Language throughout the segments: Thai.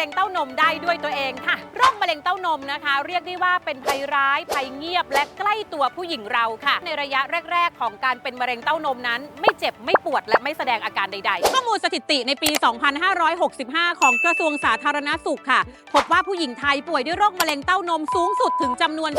ร็งเต้านมได้ด้วยตัวเองค่ะโรคมะ เร็งเต้านมนะคะ เรียกได้ว่าเป็นภัยร้ายภัยเงียบและใกล้ตัวผู้หญิงเราค่ะ ในระยะแรก ๆ ของการเป็นมะเร็งเต้านมนั้น ไม่เจ็บไม่ปวดและไม่แสดงอาการใด ๆ ข้อมูลสถิติในปี 2565 ของกระทรวงสาธารณสุขค่ะ พบว่าผู้หญิงไทยป่วยด้วยโรคมะเร็งเต้านมสูงสุดถึงจำนวน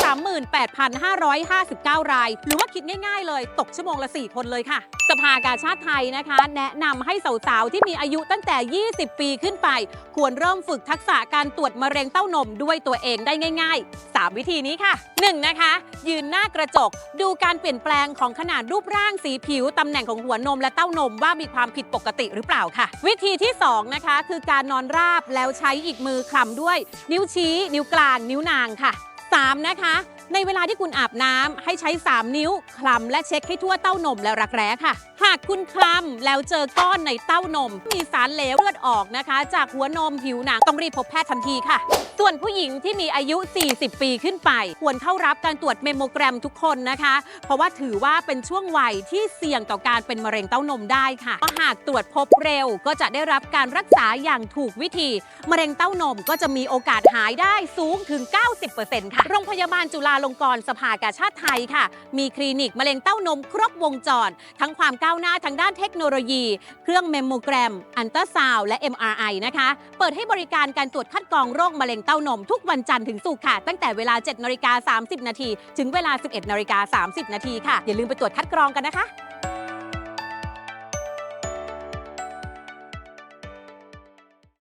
38,559 ราย หรือว่าคิดง่าย ๆ เลยตกชั่วโมงละ 4 คนเลยค่ะ สภากาชาติไทยนะคะ แนะนำให้สาวๆที่มีอายุตั้งแต่ 20 ปีขึ้นไป ควรเริ่มฝึกทักษะการตรวจมะเร็งเต้านมด้วยตัวเองได้ง่าย ๆ 3 วิธีนี้ค่ะ 1. นะคะ ยืนหน้ากระจก ดูการเปลี่ยนแปลงของขนาดรูปร่างสีผิว ตำแหน่งของหัวนมและเต้านมว่ามีความผิดปกติหรือเปล่าค่ะ วิธีที่ 2 นะคะ คือการนอนราบแล้วใช้อีกมือคลำด้วย นิ้วชี้ นิ้วกลาง นิ้วนางค่ะ 3. นะคะ ในเวลาที่คุณอาบน้ำให้ใช้ 3 นิ้ว คลำและเช็คให้ทั่วเต้านมและรักแร้ค่ะ หากคุณคลำแล้วเจอก้อนในเต้านม มีสารเหลวเลือดออกนะคะ จากหัวนมผิวหนังต้องรีบพบแพทย์ทันทีค่ะ ส่วนผู้หญิงที่มีอายุ 40 ปีขึ้นไป ควรเข้ารับการตรวจเมมโมแกรมทุกคนนะคะ เพราะว่าถือว่าเป็นช่วงวัยที่เสี่ยงต่อการเป็นมะเร็งเต้านมได้ค่ะเพราะหากตรวจพบเร็วก็จะได้รับการรักษาอย่างถูกวิธี มะเร็งเต้านมก็จะมีโอกาสหายได้สูงถึง 90%ค่ะโรงพยาบาลจุฬาลงกรณ์สภากาชาติไทยค่ะ มีคลินิกมะเร็งเต้านมครบวงจร ทั้งความก้าวหน้าทางด้านเทคโนโลยี เครื่องเมมโมแกรม อันตราซาวและ MRI นะคะ เปิดให้บริการการตรวจคัดกรองโรคมะเร็งเต้านม ทุกวันจันทร์ถึงศุกร์ค่ะ ตั้งแต่เวลา7นาฬิกา30 นาที ถึงเวลา 11นาฬิกา30 นาทีค่ะ อย่าลืมไปตรวจคัดกรองกันนะคะ